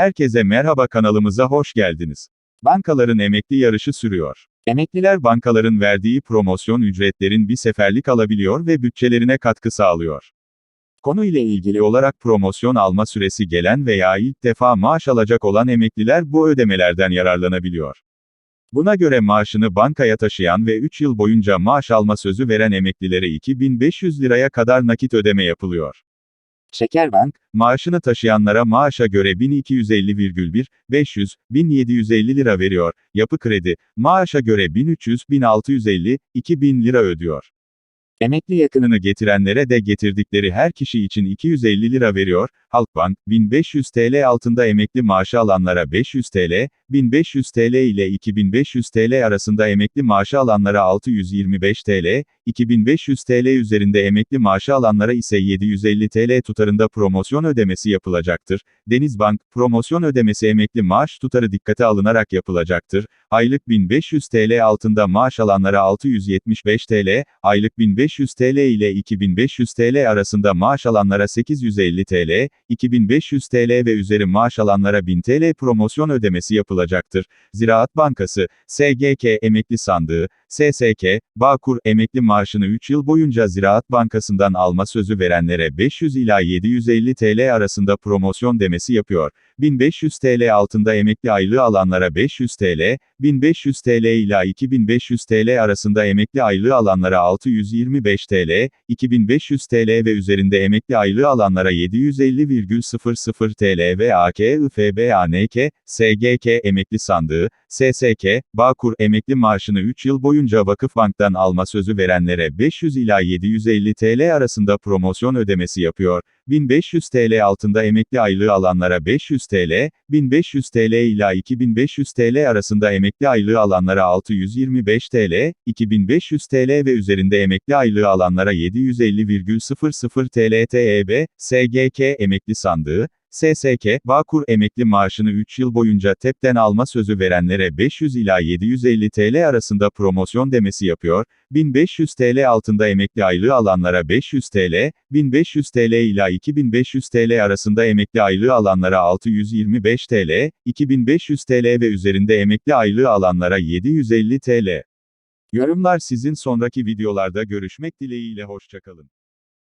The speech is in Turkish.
Herkese merhaba kanalımıza hoş geldiniz. Bankaların emekli yarışı sürüyor. Emekliler bankaların verdiği promosyon ücretlerin bir seferlik alabiliyor ve bütçelerine katkı sağlıyor. Konu ile ilgili olarak promosyon alma süresi gelen veya ilk defa maaş alacak olan emekliler bu ödemelerden yararlanabiliyor. Buna göre maaşını bankaya taşıyan ve 3 yıl boyunca maaş alma sözü veren emeklilere 2500 liraya kadar nakit ödeme yapılıyor. Şekerbank, maaşını taşıyanlara maaşa göre 1250,1, 500, 1750 lira veriyor. Yapı Kredi, maaşa göre 1300, 1650, 2000 lira ödüyor. Emekli yakınını getirenlere de getirdikleri her kişi için 250 lira veriyor. Halkbank, 1500 TL altında emekli maaşı alanlara 500 TL, 1500 TL ile 2500 TL arasında emekli maaşı alanlara 625 TL, 2500 TL üzerinde emekli maaşı alanlara ise 750 TL tutarında promosyon ödemesi yapılacaktır. Denizbank, promosyon ödemesi emekli maaş tutarı dikkate alınarak yapılacaktır. Aylık 1500 TL altında maaş alanlara 675 TL, aylık 1500 TL ile 2500 TL arasında maaş alanlara 850 TL, 2500 TL ve üzeri maaş alanlara 1000 TL promosyon ödemesi yapılacaktır. Ziraat Bankası, SGK Emekli Sandığı, SSK, Bağkur emekli maaşını 3 yıl boyunca Ziraat Bankası'ndan alma sözü verenlere 500 ila 750 TL arasında promosyon demesi yapıyor. 1500 TL altında emekli aylığı alanlara 500 TL, 1500 TL ila 2500 TL arasında emekli aylığı alanlara 625 TL, 2500 TL ve üzerinde emekli aylığı alanlara 750,00 TL ve AK, IFB, ANK, SGK emekli sandığı, SSK, Bağkur emekli maaşını 3 yıl boyunca Vakıfbank'tan alma sözü verenlere 500 ila 750 TL arasında promosyon ödemesi yapıyor. 1500 TL altında emekli aylığı alanlara 500 TL, 1500 TL ila 2500 TL arasında emekli aylığı alanlara 625 TL, 2500 TL ve üzerinde emekli aylığı alanlara 750,00 TL TEB, SGK emekli sandığı, SSK, Bağkur emekli maaşını 3 yıl boyunca TEP'ten alma sözü verenlere 500 ila 750 TL arasında promosyon demesi yapıyor, 1500 TL altında emekli aylığı alanlara 500 TL, 1500 TL ila 2500 TL arasında emekli aylığı alanlara 625 TL, 2500 TL ve üzerinde emekli aylığı alanlara 750 TL. Yorumlar sizin sonraki videolarda görüşmek dileğiyle hoşçakalın.